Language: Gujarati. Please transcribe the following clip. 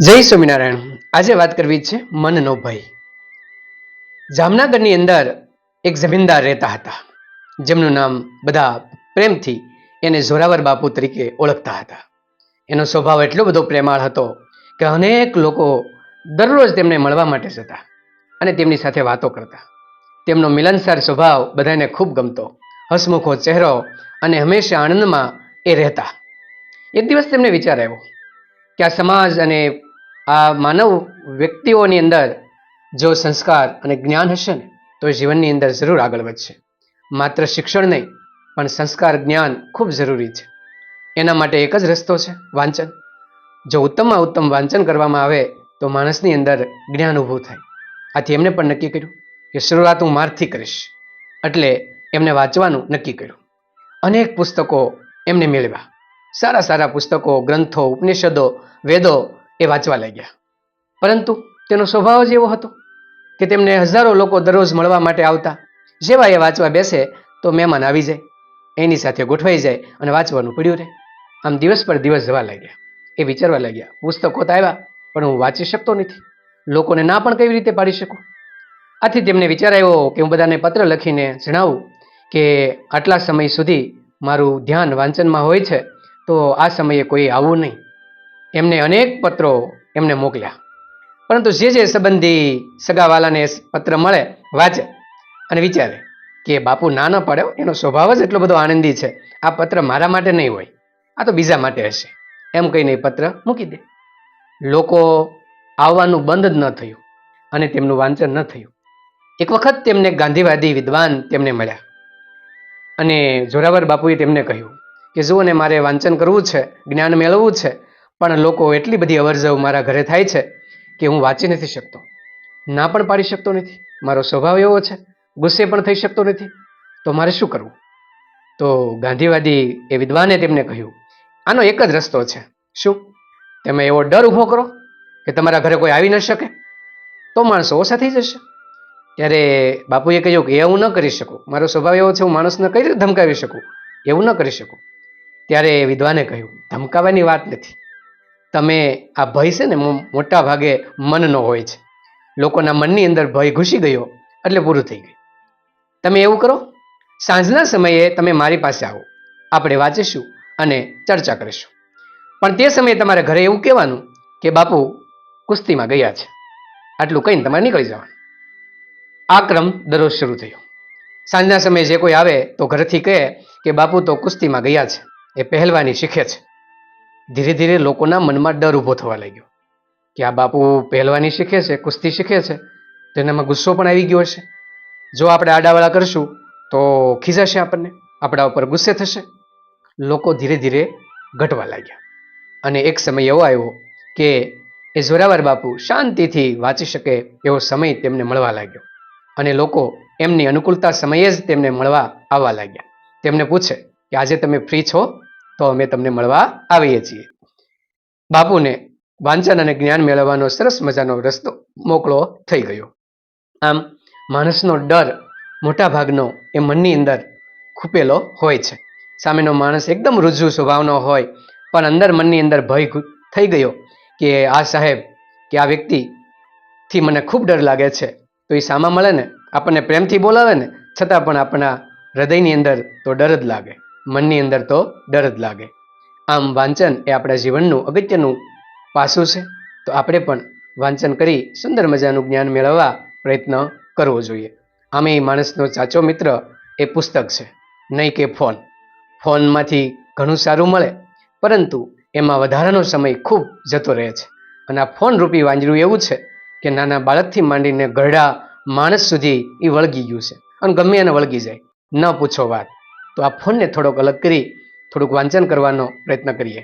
જય સ્વામિનારાયણ. આજે વાત કરવી છે મનનો ભય. જામનગરની અંદર એક જમીનદાર રહેતા હતા. જેમનું નામ બધા પ્રેમથી એને જોરાવર બાપુ તરીકે ઓળખતા હતા. એનો સ્વભાવ એટલો બધો પ્રેમાળ હતો કે અનેક લોકો દરરોજ તેમને મળવા માટે જતા અને તેમની સાથે વાતો કરતા. તેમનો મિલનસાર સ્વભાવ બધાને ખૂબ ગમતો. હસમુખો ચહેરો અને હંમેશા આનંદમાં એ રહેતા. એક દિવસ તેમને વિચાર આવ્યો કે આ સમાજ અને આ માનવ વ્યક્તિઓની અંદર જો સંસ્કાર અને જ્ઞાન હશે ને, તો જીવનની અંદર જરૂર આગળ વધશે. માત્ર શિક્ષણ નહીં, પણ સંસ્કાર જ્ઞાન ખૂબ જરૂરી છે. એના માટે એક જ રસ્તો છે, વાંચન. જો ઉત્તમમાં ઉત્તમ વાંચન કરવામાં આવે, તો માણસની અંદર જ્ઞાન ઊભું થાય. આથી એમને પણ નક્કી કર્યું કે શરૂઆત હું મારથી કરીશ. એટલે એમને વાંચવાનું નક્કી કર્યું. અનેક પુસ્તકો એમને મેળવ્યા. સારા સારા પુસ્તકો, ગ્રંથો, ઉપનિષદો, વેદો એ વાંચવા લાગ્યા. પરંતુ તેનો સ્વભાવ જ એવો હતો કે તેમને હજારો લોકો દરરોજ મળવા માટે આવતા. જેવા એ વાંચવા બેસે તો મહેમાન આવી જાય, એની સાથે ગોઠવાઈ જાય અને વાંચવાનું પડ્યું રહે. આમ દિવસ પર દિવસ જવા લાગ્યા. એ વિચારવા લાગ્યા, પુસ્તકો તો આવ્યા, પણ હું વાંચી શકતો નથી. લોકોને ના પણ કેવી રીતે પાડી શકું? આથી તેમને વિચાર આવ્યો કે હું બધાને પત્ર લખીને જણાવું કે આટલા સમય સુધી મારું ધ્યાન વાંચનમાં હોય છે તો આ સમયે કોઈ આવવું નહીં. એમને અનેક પત્રો એમને મોકલ્યા. પરંતુ જે જે સંબંધી સગાવાલાને પત્ર મળે, વાંચે અને વિચારે કે બાપુ ના ન પાડ્યો એનો સ્વભાવ જ એટલો બધો આનંદી છે. આ પત્ર મારા માટે નહીં હોય, આ તો બીજા માટે હશે. એમ કહીને એ પત્ર મૂકી દે. લોકો આવવાનું બંધ જ ન થયું અને તેમનું વાંચન ન થયું. એક વખત તેમને ગાંધીવાદી વિદ્વાન તેમને મળ્યા અને જોરાવર બાપુએ તેમને કહ્યું કે જુઓ ને મારે વાંચન કરવું છે, જ્ઞાન મેળવવું છે, પણ લોકો એટલી બધી અવરજવ મારા ઘરે થાય છે કે હું વાંચી નથી શકતો. ના પણ પાડી શકતો નથી. મારો સ્વભાવ એવો છે. ગુસ્સે પણ થઈ શકતો નથી. તો મારે શું કરવું? તો ગાંધીવાદી એ વિદ્વાને તેમને કહ્યું, આનો એક જ રસ્તો છે. શું? તમે એવો ડર ઊભો કરો કે તમારા ઘરે કોઈ આવી ન શકે? તો માણસો ઓછા થઈ જશે. ત્યારે બાપુએ કહ્યું કે, એ હું ન કરી શકું. મારો સ્વભાવ એવો છે, હું માણસને કઈ રીતે ધમકાવી શકું? એવું ન કરી શકું. ત્યારે એ વિદ્વાને કહ્યું, ધમકાવાની વાત નથી. તમે આ ભય છે ને મોટા ભાગે મનનો હોય છે. લોકોના મનની અંદર ભય ઘૂસી ગયો એટલે પૂરું થઈ ગયું. તમે એવું કરો, સાંજના સમયે તમે મારી પાસે આવો. આપણે વાંચીશું અને ચર્ચા કરીશું. પણ તે સમયે તમારે ઘરે એવું કહેવાનું કે, બાપુ, કુસ્તીમાં ગયા છે. આટલું કહીને તમારે નીકળી જવાનું. આ ક્રમ દરરોજ શરૂ થયો. સાંજના સમયે જે કોઈ આવે તો ઘરેથી કહે કે, બાપુ, તો કુસ્તીમાં ગયા છે. એ પહેલવાની શીખે છે. ધીરે ધીરે લોકોના મનમાં ડર ઊભો થવા લાગ્યો કે આ બાપુ પહેલવાની શીખે છે, કુસ્તી શીખે છે, તો એનામાં ગુસ્સો પણ આવી ગયો હશે. જો આપણે આડાવાળા કરશું, તો ખીજાશે આપણને, આપણા ઉપર ગુસ્સે થશે. લોકો ધીરે ધીરે ઘટવા લાગ્યા. અને એક સમય એવો આવ્યો કે એ જોરાવર બાપુ શાંતિથી વાંચી શકે એવો સમય તેમને મળવા લાગ્યો. અને લોકો એમની અનુકૂળતા સમયે જ તેમને મળવા આવવા લાગ્યા. તેમને પૂછે કે આજે તમે ફ્રી છો? તો અમે તમને મળવા આવીએ છીએ. બાપુને વાંચન અને જ્ઞાન મેળવવાનો સરસ મજાનો રસ્તો મોકળો થઈ ગયો. આમ માણસનો ડર મોટા ભાગનો એ મનની અંદર ખૂપેલો હોય છે. સામેનો માણસ એકદમ રુજુ સ્વભાવનો હોય, પણ અંદર મનની અંદર ભય થઈ ગયો કે આ સાહેબ, કે આ વ્યક્તિથી મને ખૂબ ડર લાગે છે. તો એ સામા મળે ને, આપણને પ્રેમથી બોલાવે ને, છતાં પણ આપણા હૃદયની અંદર તો ડર જ લાગે. મનની અંદર તો ડર જ લાગે. આમ વાંચન એ આપણા જીવનનું અગત્યનું પાસું છે. તો આપણે પણ વાંચન કરી સુંદર મજાનું જ્ઞાન મેળવવા પ્રયત્ન કરવો જોઈએ. આમે માણસનો સાચો મિત્ર એ પુસ્તક છે. નહીં કે ફોન. ફોનમાંથી ઘણું સારું મળે, પરંતુ એમાં વધારાનો સમય ખૂબ જતો રહે છે. અને આ ફોન રૂપી વાંજરું એવું છે કે નાના બાળકથી માંડીને ગરડા માણસ સુધી એ વળગી ગયું છે. અને ગમે એને વળગી જાય, ન પૂછો વાત. તો આ ફોનને થોડોક અલગ કરી થોડુંક વાંચન કરવાનો પ્રયત્ન કરીએ.